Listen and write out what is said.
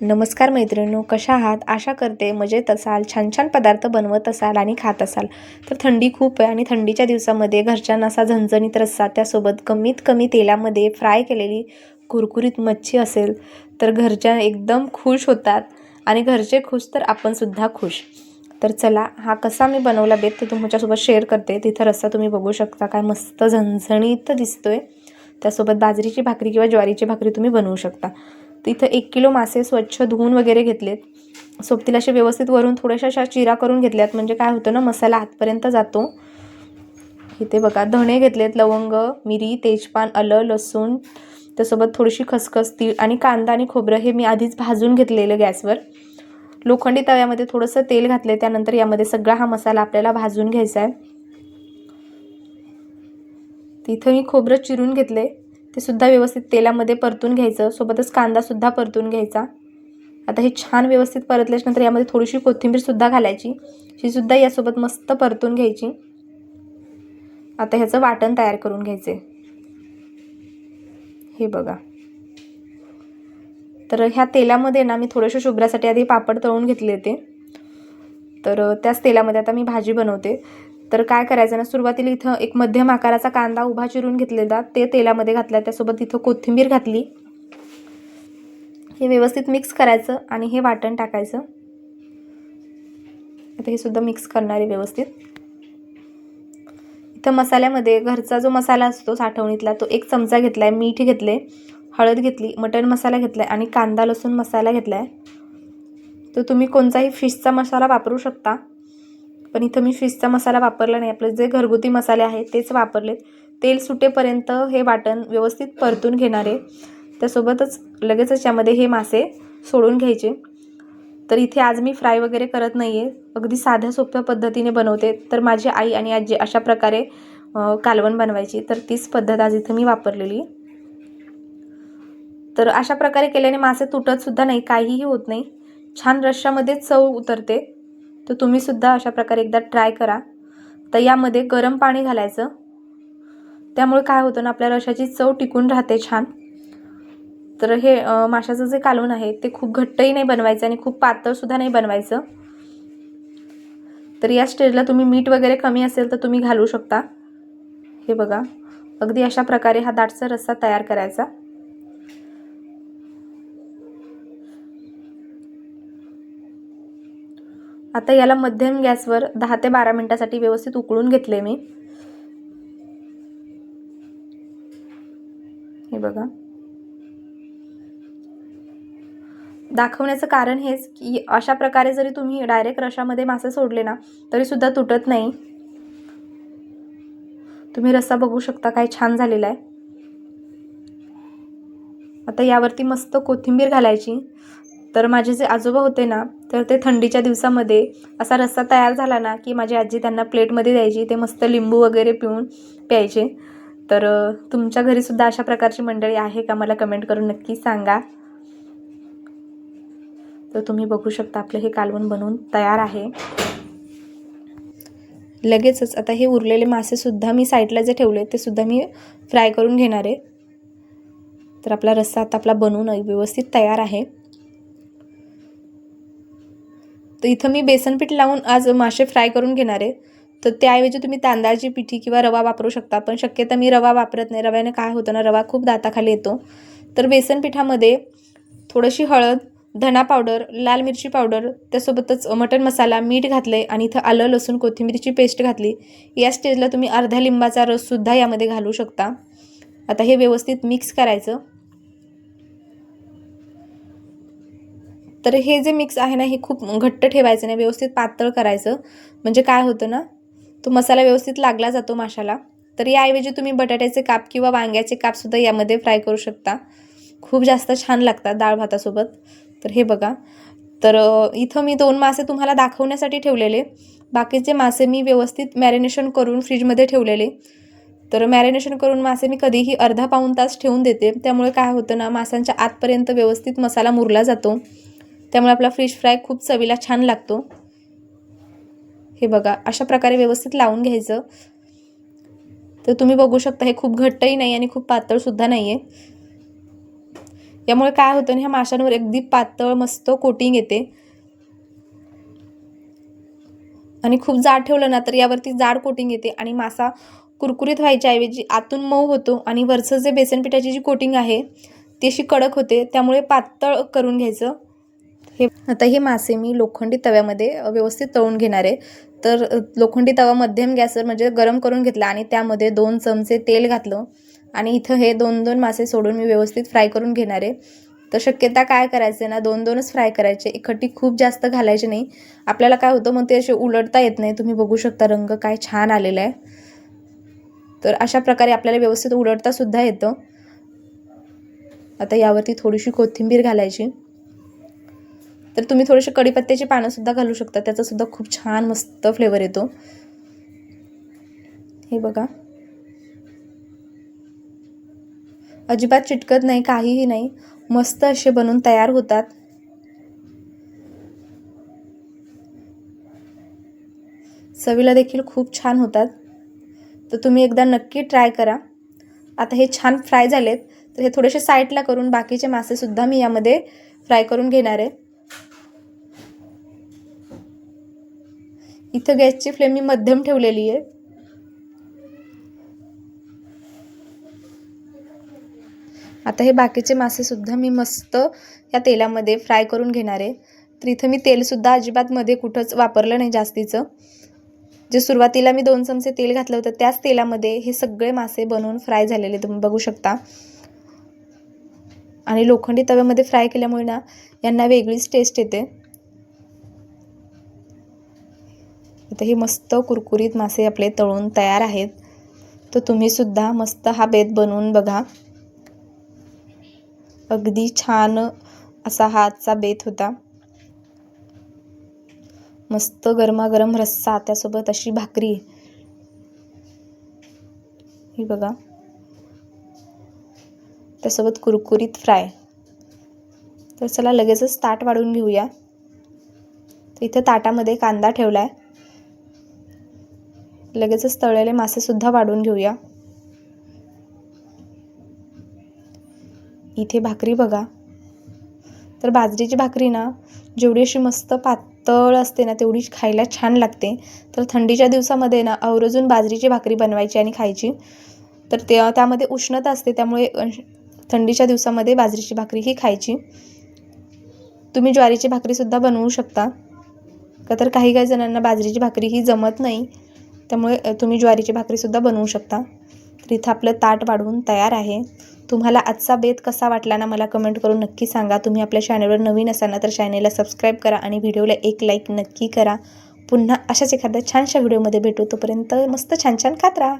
नमस्कार मैत्रिणींनो कशा आहात? आशा करते मजेत असाल छान छान पदार्थ बनवत असाल आणि खात असाल. तर थंडी खूप आहे आणि थंडीच्या दिवसामध्ये घरच्यांना असा झणझणीत रस्सा त्यासोबत कमीत कमी तेलामध्ये फ्राय केलेली कुरकुरीत मच्छी असेल तर घरच्या एकदम खुश होतात आणि घरचे खुश तर आपणसुद्धा खुश. तर चला हा कसा मी बनवला बेत ते तुमच्यासोबत शेअर करते. तिथं रस्सा तुम्ही बघू शकता काय मस्त झणझणीत दिसतोय. त्यासोबत बाजरीची भाकरी किंवा ज्वारीची भाकरी तुम्ही बनवू शकता. तिथं एक किलो मासे स्वच्छ धुवून वगैरे घेतलेत. सोबतीला असे व्यवस्थित वरून थोड्याशा अशा चिरा करून घेतल्यात. म्हणजे काय होतं ना मसाला आतपर्यंत जातो. इथे बघा धणे घेतलेत लवंग मिरी तेजपान आलं लसूण त्यासोबत थोडीशी खसखस तीळ आणि कांदा आणि खोबरं हे मी आधीच भाजून घेतलेलं गॅसवर. लोखंडी तव्यामध्ये थोडंसं तेल घातले त्यानंतर यामध्ये सगळा हा मसाला आपल्याला भाजून घ्यायचा आहे. तिथं मी खोबरं चिरून घेतले ते सुद्धा व्यवस्थित तेलामध्ये परतून घ्यायचं. सोबतच कांदासुद्धा परतून घ्यायचा. आता हे छान व्यवस्थित परतल्याच्यानंतर यामध्ये थोडीशी कोथिंबीरसुद्धा घालायची. हीसुद्धा यासोबत मस्त परतून घ्यायची. आता ह्याचं वाटण तयार करून घ्यायचे. हे बघा. तर ह्या तेलामध्ये ना मी थोडेसे शुभ्रासाठी आधी पापड तळून घेतले होते. तर त्याच तेलामध्ये आता मी भाजी बनवते. तर काय करायचं ना सुरुवातीला इथं एक मध्यम आकाराचा कांदा उभा चिरून घेतलेला ते तेलामध्ये घातला त्यासोबत इथं कोथिंबीर घातली. हे व्यवस्थित मिक्स करायचं आणि हे वाटण टाकायचं. आता हे सुद्धा मिक्स करणार आहे व्यवस्थित. इथं मसाल्यामध्ये घरचा जो मसाला असतो साठवणीतला तो एक चमचा घेतला आहे मीठ घेतले हळद घेतली मटण मसाला घेतला आहे आणि कांदा लसूण मसाला घेतला आहे तर तुम्ही कोणताही फिशचा मसाला वापरू शकता. पण इथं मी फिशचा मसाला वापरला नाही. आपले जे घरगुती मसाले आहेत तेच वापरलेत. तेल सुटेपर्यंत हे वाटण व्यवस्थित परतून घेणार. आहे त्यासोबतच लगेच याच्यामध्ये हे मासे सोडून घ्यायचे. तर इथे आज मी फ्राय वगैरे करत नाही आहे अगदी साध्या सोप्या पद्धतीने बनवते. तर माझी आई आणि आजी अशा प्रकारे कालवण बनवायची. तर तीच पद्धत आज इथं मी वापरलेली. तर अशा प्रकारे केल्याने मासे तुटतसुद्धा नाही. काहीही होत नाही. छान रश्श्यामध्ये चव उतरते. तर तुम्हीसुद्धा अशा प्रकारे एकदा ट्राय करा. तर यामध्ये गरम पाणी घालायचं. त्यामुळे काय होतं ना आपल्या रशाची चव टिकून राहते छान. तर हे माशाचं जे कालवण आहे ते खूप घट्टही नाही बनवायचं आणि खूप पातळसुद्धा नाही बनवायचं. तर या स्टेजला तुम्ही मीठ वगैरे कमी असेल तर तुम्ही घालू शकता. हे बघा अगदी अशा प्रकारे हा दाटचा रस्सा तयार करायचा. आता याला मध्यम गॅसवर दहा ते बारा मिनटासाठी व्यवस्थित उकळून घेतले मी. हे बघा. दाखवण्याचं कारण हेच की अशा प्रकारे जरी तुम्ही डायरेक्ट रशामध्ये मासे सोडले ना तरी सुद्धा तुटत नाही. तुम्ही रस्सा बघू शकता काय छान झालेला आहे. आता यावरती मस्त कोथिंबीर घालायची. तर माझे जे आजोबा होते ना तर ते थंडीच्या दिवसामध्ये असा रस्सा तयार झाला ना की माझी आजी त्यांना प्लेटमध्ये द्यायची ते मस्त लिंबू वगैरे पिऊन प्यायचे. तर तुमच्या घरीसुद्धा अशा प्रकारची मंडळी आहे का? मला कमेंट करून नक्की सांगा. तर तुम्ही बघू शकता आपलं हे कालवण बनवून तयार आहे. लगेचच आता हे उरलेले मासेसुद्धा मी साईडला जे ठेवले ते सुद्धा मी फ्राय करून घेणार आहे. तर आपला रस्सा आता आपला बनवून व्यवस्थित तयार आहे. तर इथं मी बेसनपीठ लावून आज मासे फ्राय करून घेणार आहे. तर त्याऐवजी तुम्ही तांदळाची पिठी किंवा रवा वापरू शकता पण शक्यता मी रवा वापरत नाही. रव्याने काय होतं ना रवा खूप दाताखाली येतो. तर बेसन पिठामध्ये थोडीशी हळद धना पावडर लाल मिरची पावडर त्यासोबतच मटण मसाला मीठ घातले आणि इथं आलं लसूण कोथिंबीरची पेस्ट घातली. या स्टेजला तुम्ही अर्ध्या लिंबाचा रससुद्धा यामध्ये घालू शकता. आता हे व्यवस्थित मिक्स करायचं. तर हे जे मिक्स आहे ना हे खूप घट्ट ठेवायचं नाही व्यवस्थित पातळ करायचं. म्हणजे काय होतं ना तो मसाला व्यवस्थित लागला जातो माशाला. तर याऐवजी तुम्ही बटाट्याचे काप किंवा वांग्याचे कापसुद्धा यामध्ये फ्राय करू शकता. खूप जास्त छान लागतात डाळ भातासोबत. तर हे बघा. तर इथं मी दोन मासे तुम्हाला दाखवण्यासाठी ठेवलेले. बाकीचे मासे मी व्यवस्थित मॅरिनेशन करून फ्रीजमध्ये ठेवलेले. तर मॅरिनेशन करून मासे मी कधीही अर्धा पाऊण तास ठेवून देते. त्यामुळे काय होतं ना मासांच्या आतपर्यंत व्यवस्थित मसाला मुरला जातो. त्यामुळे आपला फिश फ्राय खूप चवीला छान लागतो. हे बघा अशा प्रकारे व्यवस्थित लावून घ्यायचं. तर तुम्ही बघू शकता हे खूप घट्टही नाही आणि खूप पातळसुद्धा नाही आहे यामुळे काय होतं ना ह्या माशांवर अगदी पातळ मस्त कोटिंग येते. आणि खूप जाड ठेवलं ना तर यावरती जाड कोटिंग येते आणि मासा कुरकुरीत व्हायच्या ऐवजी आतून मऊ होतो आणि वरचं जे बेसन पिठाची जी कोटिंग आहे ती अशी कडक होते. त्यामुळे पातळ करून घ्यायचं. हे आता हे मासे मी लोखंडी तव्यामध्ये व्यवस्थित तळून घेणार आहे. तर लोखंडी तवा मध्यम गॅसवर म्हणजे गरम करून घेतला आणि त्यामध्ये दोन चमचे तेल घातलं. आणि इथं हे दोन दोन मासे सोडून मी व्यवस्थित फ्राय करून घेणार आहे. तर शक्यता काय करायचं ना दोन दोनच फ्राय करायचे. इकट्ठी खूप जास्त घालायचे नाही. आपल्याला काय होतं मग ते असे उलटता येत नाही. तुम्ही बघू शकता रंग काय छान आलेला आहे. तर अशा प्रकारे आपल्याला व्यवस्थित उलटतासुद्धा येतं. आता यावरती थोडीशी कोथिंबीर घालायची. तर तुम्ही थोडेसे कडीपत्त्याची पानंसुद्धा घालू शकता. त्याचासुद्धा खूप छान मस्त फ्लेवर येतो. हे बघा. अजिबात चिटकत नाही काहीही नाही. मस्त असे बनून तयार होतात. चवीला देखील खूप छान होतात. तर तुम्ही एकदा नक्की ट्राय करा. आता हे छान फ्राय झालेत. तर हे थोडेसे साईडला करून बाकीचे मासेसुद्धा मी यामध्ये फ्राय करून घेणार आहे. इथं गॅसची फ्लेम मी मध्यम ठेवलेली आहे. आता हे बाकीचे मासेसुद्धा मी मस्त या तेलामध्ये फ्राय करून घेणार आहे. तर इथं मी तेलसुद्धा अजिबात मध्ये कुठंच वापरलं नाही जास्तीचं. जे सुरुवातीला मी दोन चमचे तेल घातलं होतं त्याच तेलामध्ये हे सगळे मासे बनवून फ्राय झालेले तुम्ही बघू शकता. आणि लोखंडी तव्यामध्ये फ्राय केल्यामुळे ना यांना वेगळीच टेस्ट येते. आता हे मस्त कुरकुरीत मासे आपले तळून तयार आहेत. तर तुम्हीसुद्धा मस्त हा बेत बनवून बघा. अगदी छान असा हा आजचा बेत होता. मस्त गरमागरम रस्सा त्यासोबत अशी भाकरी. ही बघा. त्यासोबत कुरकुरीत फ्राय. तर चला लगेचच ताट वाढून घेऊया. तर इथे ताटामध्ये कांदा ठेवला आहे लगेचच तळलेले मासेसुद्धा वाढून घेऊया. इथे भाकरी बघा. तर बाजरीची भाकरी ना जेवढी अशी मस्त पातळ असते ना तेवढी खायला छान लागते. तर थंडीच्या दिवसामध्ये ना आवर्जून बाजरीची भाकरी बनवायची आणि खायची. तर ते त्यामध्ये उष्णता असते त्यामुळे थंडीच्या दिवसामध्ये बाजरीची भाकरी ही खायची. तुम्ही ज्वारीची भाकरीसुद्धा बनवू शकता. का तर काही काही जणांना बाजरीची भाकरी ही जमत नाही. त्यामुळे तुम्ही ज्वारीची भाकरीसुद्धा बनवू शकता. तर इथं आपलं ताट वाढवून तयार आहे. तुम्हाला आजचा बेत कसा वाटला ना मला कमेंट करून नक्की सांगा. तुम्ही आपल्या चॅनलवर नवीन असाल ना तर चॅनेलला सबस्क्राईब करा आणि व्हिडिओला एक लाईक नक्की करा. पुन्हा अशाच एखाद्या छानशा व्हिडिओमध्ये भेटू. तोपर्यंत मस्त छान छान खात राहा.